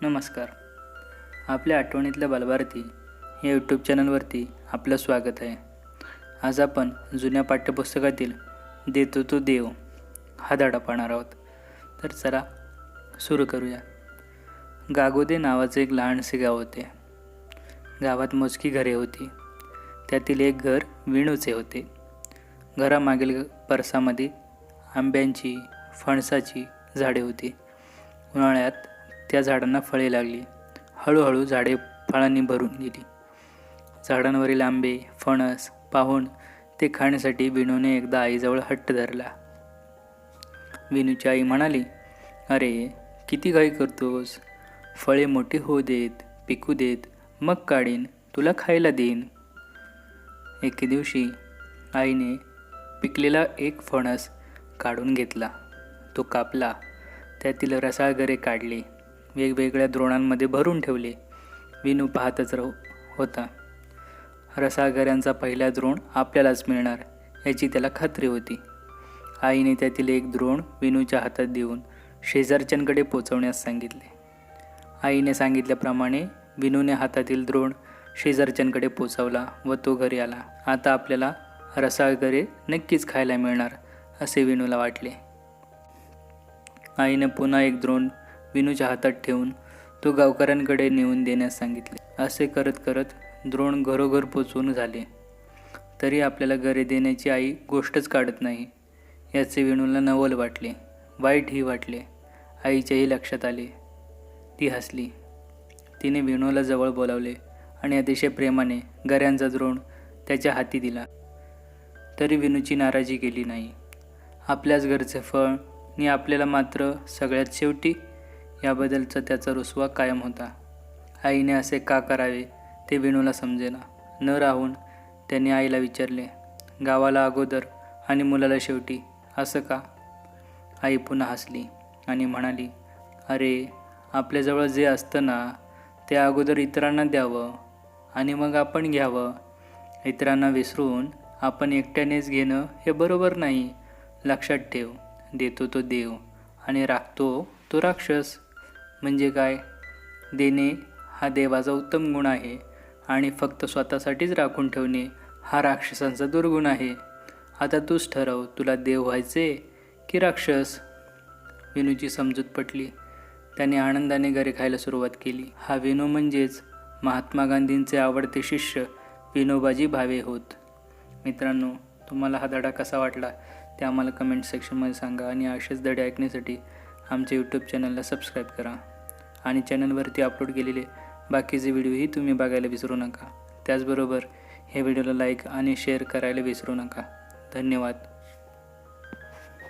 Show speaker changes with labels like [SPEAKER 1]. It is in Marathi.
[SPEAKER 1] नमस्कार. आपल्या आठवणीतल्या बालभारती या यूट्यूब चॅनलवरती आपलं स्वागत आहे. आज आपण जुन्या पाठ्यपुस्तकातील देतो तो देव हा धडा पाहणार आहोत. तर चला सुरू करूया. गागोदे नावाचे एक लहानसे गाव होते. गावात मोजकी घरे होती. त्यातील एक घर विणूचे होते. घरामागील परसामध्ये आंब्यांची फणसाची झाडे होती. उन्हाळ्यात त्या झाडांना फळे लागली. हळूहळू झाडे फळांनी भरून गेली. झाडांवरील आंबे फणस पाहून ते खाण्यासाठी विनूने एकदा आईजवळ हट्ट धरला. विनूची आई म्हणाली अरे किती घाई करतोस. फळे मोठी होऊ देत पिकू देत मग काढीन तुला खायला देईन. एके दिवशी आईने पिकलेला एक फणस काढून घेतला. तो कापला. त्यातील रसाळगरे काढले. वेगवेगळ्या द्रोणांमध्ये भरून ठेवले. विनू पाहतच राहू होता. रसागऱ्यांचा पहिला द्रोण आपल्यालाच मिळणार याची त्याला खात्री होती. आईने त्यातील एक द्रोण विनूच्या हातात देऊन शेजारच्यांकडे पोचवण्यास सांगितले. आईने सांगितल्याप्रमाणे विनूने हातातील द्रोण शेजारच्यांकडे पोचवला व तो घरी आला. आता आपल्याला रसागरे नक्कीच खायला मिळणार असे विनूला वाटले. आईने पुन्हा एक द्रोण विनूच्या हातात ठेवून तो गावकऱ्यांकडे नेऊन देण्यास सांगितले. असे करत करत द्रोण घरोघर पोचवून झाले. तरी आपल्याला घरे देण्याची आई गोष्टच काढत नाही. याचे विणूला नवल वाटले. वाईटही वाटले. आईच्याही लक्षात आले. ती हसली. तिने विणूला जवळ बोलावले आणि अतिशय प्रेमाने गऱ्यांचा द्रोण त्याच्या हाती दिला. तरी विनूची नाराजी केली नाही. आपल्याच घरचे फळ आणि आपल्याला मात्र सगळ्यात शेवटी याबद्दलचा त्याचा रुसवा कायम होता. आईने असे का करावे ते विणूला समजेना. न राहून त्याने आईला विचारले गावाला अगोदर आणि मुलाला शेवटी असं का? आई पुन्हा हसली आणि म्हणाली अरे आपल्याजवळ जे असतं ना ते अगोदर इतरांना द्यावं आणि मग आपण घ्यावं. इतरांना विसरून आपण एकट्यानेच घेणं हे बरोबर नाही. लक्षात ठेव देतो तो देव आणि राखतो तो राक्षस. म्हणजे काय? देणे हा देवाचा उत्तम गुण आहे आणि फक्त स्वतःसाठीच राखून ठेवणे हा राक्षसांचा दुर्गुण आहे. आता तूच ठरव तुला देव व्हायचे की राक्षस? विनूची समजूत पटली. त्याने आनंदाने घरे खायला सुरुवात केली. हा विनू म्हणजेच महात्मा गांधींचे आवडते शिष्य विनोबाजी भावे होत. मित्रांनो तुम्हाला हा धडा कसा वाटला ते आम्हाला कमेंट सेक्शनमध्ये सांगा आणि असेच धडे ऐकण्यासाठी आमच्या यूट्यूब चॅनलला सबस्क्राईब करा. आणि चॅनलवरती अपलोड केलेले बाकीचे व्हिडिओही तुम्ही बघायला विसरू नका. त्याचबरोबर हे व्हिडिओला लाईक आणि शेअर करायला विसरू नका. धन्यवाद.